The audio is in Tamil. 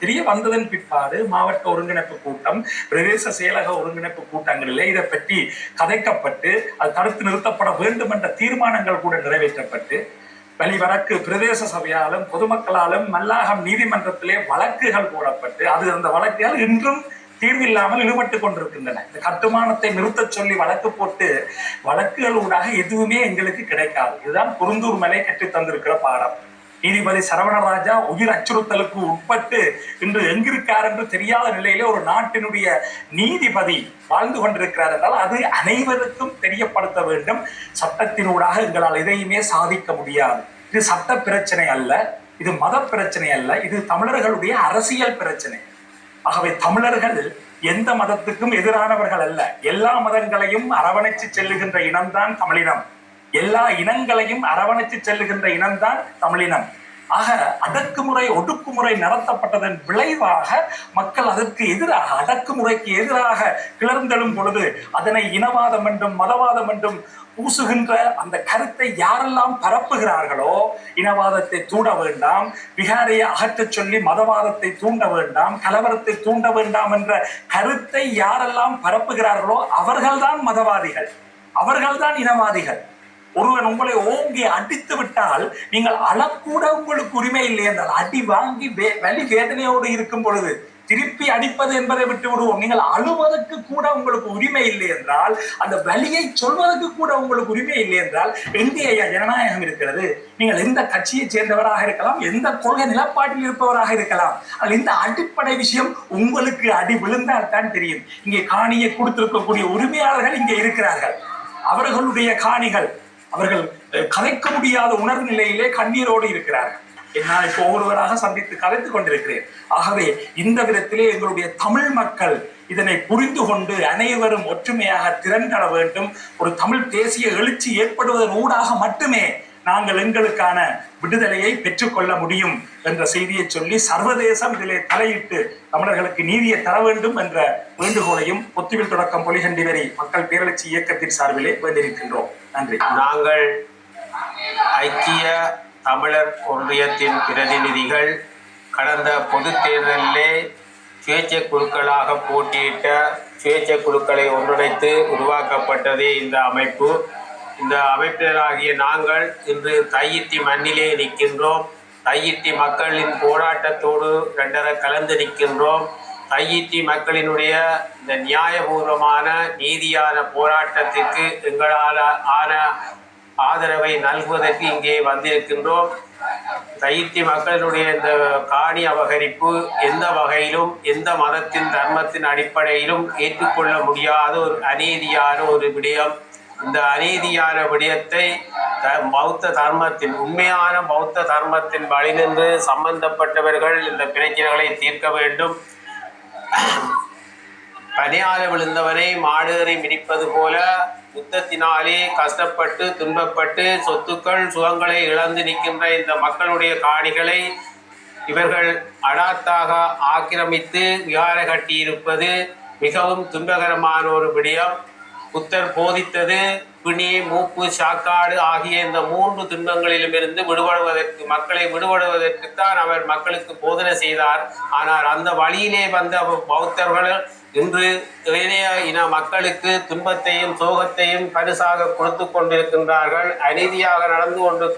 தெரிய வந்ததன் பிற்பாடு மாவட்ட ஒருங்கிணைப்பு கூட்டம் பிரதேச செயலக ஒருங்கிணைப்பு கூட்டங்களிலே இதை பற்றி கதைக்கப்பட்டு அது தடுத்து நிறுத்தப்பட வேண்டும் என்ற தீர்மானங்கள் கூட நிறைவேற்றப்பட்டு வெளிவரக்கு பிரதேச சபையாலும் பொதுமக்களாலும் மல்லாகம் நீதிமன்றத்திலே வழக்குகள் போடப்பட்டு அது அந்த வழக்குகள் இன்றும் தீர்வில்லாமல் ஈடுபட்டு கொண்டிருக்கின்றன. இந்த கட்டுமானத்தை நிறுத்தச் சொல்லி வழக்கு போட்டு வழக்குகள் ஊடாக எதுவுமே எங்களுக்கு கிடைக்காது. இதுதான் குருந்தூர் மலை கற்றுத் தந்திருக்கிற பாடம். நீதிபதி சரவணராஜா உயிர் அச்சுறுத்தலுக்கு உட்பட்டு இன்று எங்கிருக்கார் என்று தெரியாத நிலையிலே ஒரு நாட்டினுடைய நீதிபதி வாழ்ந்து கொண்டிருக்கிறார் என்றால் அது அனைவருக்கும் தெரியப்படுத்த வேண்டும். சட்டத்தினூடாக எங்களால் எதையுமே சாதிக்க முடியாது. இது சட்ட பிரச்சனை அல்ல இது மத பிரச்சனை அல்ல இது தமிழர்களுடைய அரசியல் பிரச்சனை. ஆகவே தமிழர்கள் எந்த மதத்துக்கும் எதிரானவர்கள் அல்ல. எல்லா மதங்களையும் அரவணைச்சு செல்லுகின்ற இனம்தான் தமிழினம். எல்லா இனங்களையும் அரவணைத்து செல்லுகின்ற இனம்தான் தமிழினம். ஆக அடக்குமுறை ஒடுக்குமுறை நடத்தப்பட்டதன் விளைவாக மக்கள் அதற்கு எதிராக அடக்குமுறைக்கு எதிராக கிளர்ந்தெழும் பொழுது அதனை இனவாதம் என்றும் மதவாதம் என்றும் பூசுகின்ற அந்த கருத்தை யாரெல்லாம் பரப்புகிறார்களோ இனவாதத்தை தூண்ட வேண்டாம் விகாரையை அகற்றச் சொல்லி மதவாதத்தை தூண்ட வேண்டாம் கலவரத்தை தூண்ட வேண்டாம் என்ற கருத்தை யாரெல்லாம் பரப்புகிறார்களோ அவர்கள்தான் மதவாதிகள். அவர்கள்தான் இனவாதிகள். ஒருவன் உங்களை ஓங்கி அடித்து விட்டால் நீங்கள் அழக்கூட உங்களுக்கு உரிமை இல்லை என்றால் அடி வாங்கி வே- வலி வேதனையோடு இருக்கும் பொழுது திருப்பி அடிப்பது என்பதை விட்டு விடுவோம். நீங்கள் அழுவதற்கு கூட உங்களுக்கு உரிமை இல்லை என்றால் அந்த வழியை சொல்வதற்கு கூட உங்களுக்கு உரிமை இல்லை என்றால் எங்கே ஐயா ஜனநாயகம் இருக்கிறது? நீங்கள் எந்த கட்சியை சேர்ந்தவராக இருக்கலாம் எந்த கொள்கை நிலப்பாட்டில் இருப்பவராக இருக்கலாம். அதில் இந்த அடிப்படை விஷயம் உங்களுக்கு அடி விழுந்தால் தான் தெரியும். இங்கே காணியை கொடுத்திருக்கக்கூடிய உரிமையாளர்கள் இங்கே இருக்கிறார்கள். அவர்களுடைய காணிகள் அவர்கள் கதைக்க முடியாத உணர்வு நிலையிலே கண்ணீரோடு இருக்கிறார்கள். நான் இப்போ ஒருவராக சந்தித்து கதைத்துக் கொண்டிருக்கிறேன். ஆகவே இந்த விதத்திலே எங்களுடைய தமிழ் மக்கள் இதனை புரிந்து கொண்டு அனைவரும் ஒற்றுமையாக திரண்டட வேண்டும். ஒரு தமிழ் தேசிய எழுச்சி ஏற்படுவதன் ஊடாக மட்டுமே நாங்கள் எங்களுக்கான விடுதலையை பெற்றுக்கொள்ள முடியும் என்ற செய்தியை சொல்லி சர்வதேசம் இதிலே தலையிட்டு தமிழர்களுக்கு நீதியை தர வேண்டும் என்ற வேண்டுகோளையும் ஒத்துவில் தொடக்கம் பொலிகண்டிவரி மக்கள் பேரழிச்சி இயக்கத்தின் சார்பிலே வேண்டியிருக்கின்றோம் நன்றி. நாங்கள் ஐக்கிய தமிழர் ஒன்றியத்தின் பிரதிநிதிகள் கடந்த பொது தேர்தலிலே சுயேட்சை குழுக்களாக போட்டியிட்ட சுயேட்சை குழுக்களை ஒன்றிணைத்து உருவாக்கப்பட்டதே இந்த அமைப்பு. இந்த அமைப்பினராகிய நாங்கள் இன்று தையிட்டி மண்ணிலே நிற்கின்றோம். தையிட்டி மக்களின் போராட்டத்தோடு ரெண்டரை கலந்து நிற்கின்றோம். தையிட்டி மக்களினுடைய இந்த நியாயபூர்வமான நீதியான போராட்டத்திற்கு எங்களால் ஆன ஆதரவை நல்குவதற்கு இங்கே வந்திருக்கின்றோம். தைத்தி மக்களினுடைய இந்த காணி அபகரிப்பு எந்த வகையிலும் எந்த மதத்தின் தர்மத்தின் அடிப்படையிலும் ஏற்றுக்கொள்ள முடியாத ஒரு அநீதியான ஒரு விடயம். இந்த அநீதியான விடயத்தை த- பௌத்த தர்மத்தின் உண்மையான பௌத்த தர்மத்தின் வழி நின்று சம்பந்தப்பட்டவர்கள் இந்த பிரச்சனைகளை தீர்க்க வேண்டும். பனியால விழுந்தவனை மாடுகளை மிதிப்பது போல யுத்தத்தினாலே கஷ்டப்பட்டு துன்பப்பட்டு சொத்துக்கள் சுகங்களை இழந்து நிற்கின்ற இந்த மக்களுடைய காணிகளை இவர்கள் அடாத்தாக ஆக்கிரமித்து விகார கட்டியிருப்பது மிகவும் துன்பகரமான ஒரு விடயம். புத்தர் போதித்தது பிணி மூப்பு சாக்காடு ஆகிய இந்த மூன்று துன்பங்களிலும் இருந்து விடுபடுவதற்கு மக்களை விடுபடுவதற்குத்தான் அவர் மக்களுக்கு போதனை செய்தார். ஆனால் அந்த வழியிலே வந்த பௌத்தர்கள் இன்று ஏனைய இன மக்களுக்கு துன்பத்தையும் சோகத்தையும் பரிசாக கொடுத்து கொண்டிருக்கின்றார்கள். அநீதியாக நடந்து கொண்டிருக்கிறார்